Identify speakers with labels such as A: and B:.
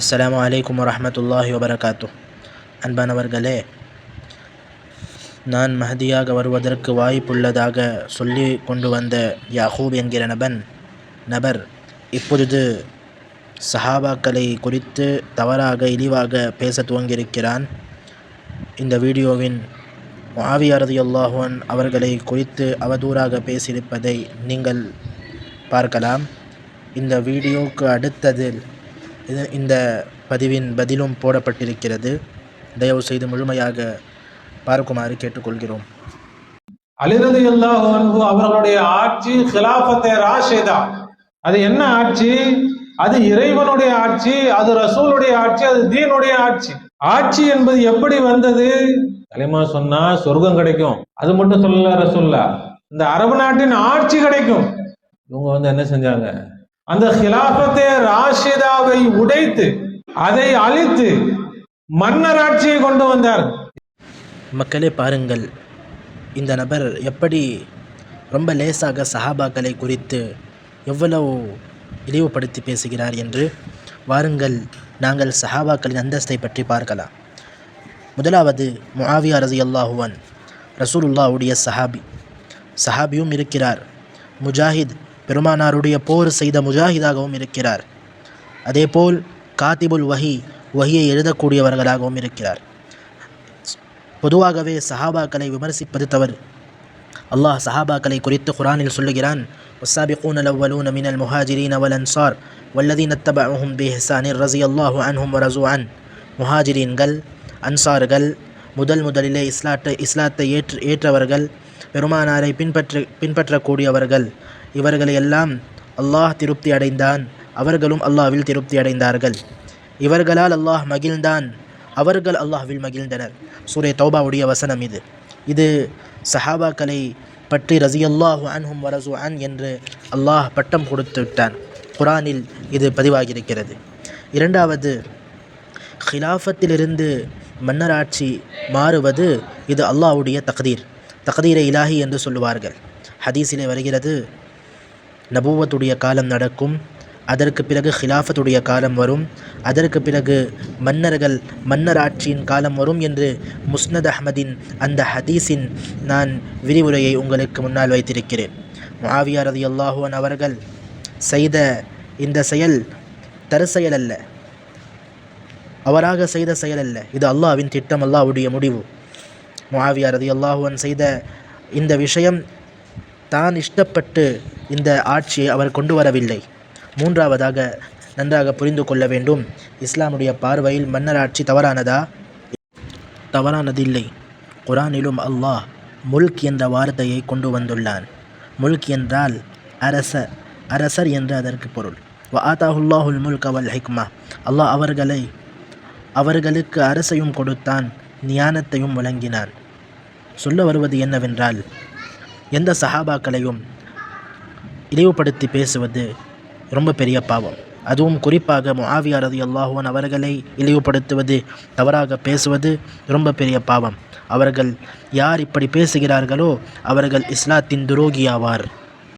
A: அஸ்லாம் வலைக்கம் வரமத்துல்லாஹி வபரகாத்து. அன்பானவர்களே நான் மஹதியாக வருவதற்கு வாய்ப்புள்ளதாக சொல்லி கொண்டு வந்த யாஹூப் என்கிற நபன் நபர் இப்பொழுது சஹாபாக்களை குறித்து தவறாக இழிவாக பேச துவங்கியிருக்கிறான். இந்த வீடியோவின் முஆவியா அவர்களை குறித்து அவதூறாக பேசியிருப்பதை நீங்கள் பார்க்கலாம். இந்த வீடியோவுக்கு அடுத்ததில் இது இந்த பதிவின் பதிலும் போடப்பட்டிருக்கிறது. தயவு செய்து முழுமையாக பார்க்குமாறு கேட்டுக்கொள்கிறோம்.
B: அலிரதி அல்லாஹ் அவர்களுடைய ஆட்சி ஹிலாபத்தை ராஷிதா. அது என்ன ஆட்சி? அது இறைவனுடைய ஆட்சி அது ரசூலுடைய ஆட்சி அது தீனுடைய ஆட்சி. ஆட்சி என்பது எப்படி வந்தது? தலைமா சொன்னா சொர்க்கம் கிடைக்கும். அது மட்டும் சொல்லல ரசூல்லா இந்த அரபு நாட்டின் ஆட்சி கிடைக்கும். இவங்க வந்து என்ன செஞ்சாங்க? அந்த ஹிலாஃபத்தே ராஷிதாவை உடைத்து அதை அழித்து மன்னராட்சியை கொண்டு வந்தார்.
A: மக்களே பாருங்கள். இந்த நபர் எப்படி ரொம்ப லேசாக சஹாபாக்களை குறித்து எவ்வளவு இழிவுபடுத்தி பேசுகிறார் என்று வாருங்கள் நாங்கள் சஹாபாக்களின் அந்தஸ்தை பற்றி பார்க்கலாம். முதலாவது முஆவியா அல்லாஹுவன் ரசூலுல்லாவுடைய சஹாபி. சஹாபியும் இருக்கிறார். முஜாஹித் பெருமானாருடைய போர் செய்த முஜாஹிதாகவும் இருக்கிறார் அதேபோல் காத்திபுல் வஹி வஹியை எழுதக்கூடியவர்களாகவும் இருக்கிறார் பொதுவாகவே சஹாபாக்களை விமர்சிப்பது தவறு அல்லாஹ் சஹாபாக்களை குறித்து குரானில் சொல்லுகிறான் والسابقون الأولون من المهاجرين والأنصار والذين اتبعوهم بإحسان رضي الله عنهم ورضوا عنه முஹாஜிரீன்கள் அன்சார்கள் முதல் முதலிலே இஸ்லாத்தை இஸ்லாத்தை ஏற்று ஏற்றவர்கள் பெருமானாரை பின்பற்ற பின்பற்றக்கூடியவர்கள். இவர்களை எல்லாம் அல்லாஹ் திருப்தி அடைந்தான். அவர்களும் அல்லாஹ்வில் திருப்தி அடைந்தார்கள். இவர்களால் அல்லாஹ் மகிழ்ந்தான். அவர்கள் அல்லாஹ்வில் மகிழ்ந்தனர். சூரிய தௌபாவுடைய வசனம் இது. இது சஹாபாக்களை பற்றி ரசியல்லாஹு அன்ஹும் வரசு அன் என்று அல்லாஹ் பட்டம் கொடுத்து விட்டான். குரானில் இது பதிவாகியிருக்கிறது. இரண்டாவது ஹிலாஃபத்திலிருந்து மன்னராட்சி மாறுவது இது அல்லாஹ்வுடைய தக்தீர். தக்தீரை இலாஹி என்று சொல்லுவார்கள். ஹதீஸிலே வருகிறது நபூவத்துடைய காலம் நடக்கும் அதற்கு பிறகு ஹிலாஃபத்துடைய காலம் வரும் அதற்கு பிறகு மன்னர்கள் மன்னராட்சியின் காலம் வரும் என்று முஸ்னத் அஹமதின் அந்த ஹதீஸின் நான் விரிவுரையை உங்களுக்கு முன்னால் வைத்திருக்கிறேன். முஆவியா ரலியல்லாஹு அல்லாஹுவன் அவர்கள் செய்த இந்த செயல் தற்செயல் அல்ல. அவராக செய்த செயல் அல்ல. இது அல்லாவின் திட்டம் அல்லாஹ்வுடைய முடிவு. முஆவியா அது அல்லாஹுவன் செய்த இந்த விஷயம் தான் இஷ்டப்பட்டு இந்த ஆட்சியை அவர் கொண்டு வரவில்லை. மூன்றாவதாக நன்றாக புரிந்து கொள்ள வேண்டும். இஸ்லாமுடைய பார்வையில் மன்னர் ஆட்சி தவறானதா? தவறானதில்லை. குரானிலும் அல்லாஹ் முல்க் என்ற வார்த்தையை கொண்டு வந்துள்ளான். முல்க் என்றால் அரசர் அரசர் என்று அதற்கு பொருள். வ ஆதாஹுல்லாஹுல் முல்க் அவல் ஹிக்மா. அல்லாஹ் அவர்களை அவர்களுக்கு அரசையும் கொடுத்தான் ஞானத்தையும் வழங்கினான் சொல்ல வருவது என்னவென்றால் எந்த சஹாபாக்களையும் இழிவுபடுத்தி பேசுவது ரொம்ப பெரிய பாவம். அதுவும் குறிப்பாக முஆவியா ரலியல்லாஹு அல்லாஹுவன் அவர்களை இழிவுபடுத்துவது தவறாக பேசுவது ரொம்ப பெரிய பாவம். அவர்கள் யார் இப்படி பேசுகிறார்களோ அவர்கள் இஸ்லாத்தின் துரோகியாவார்.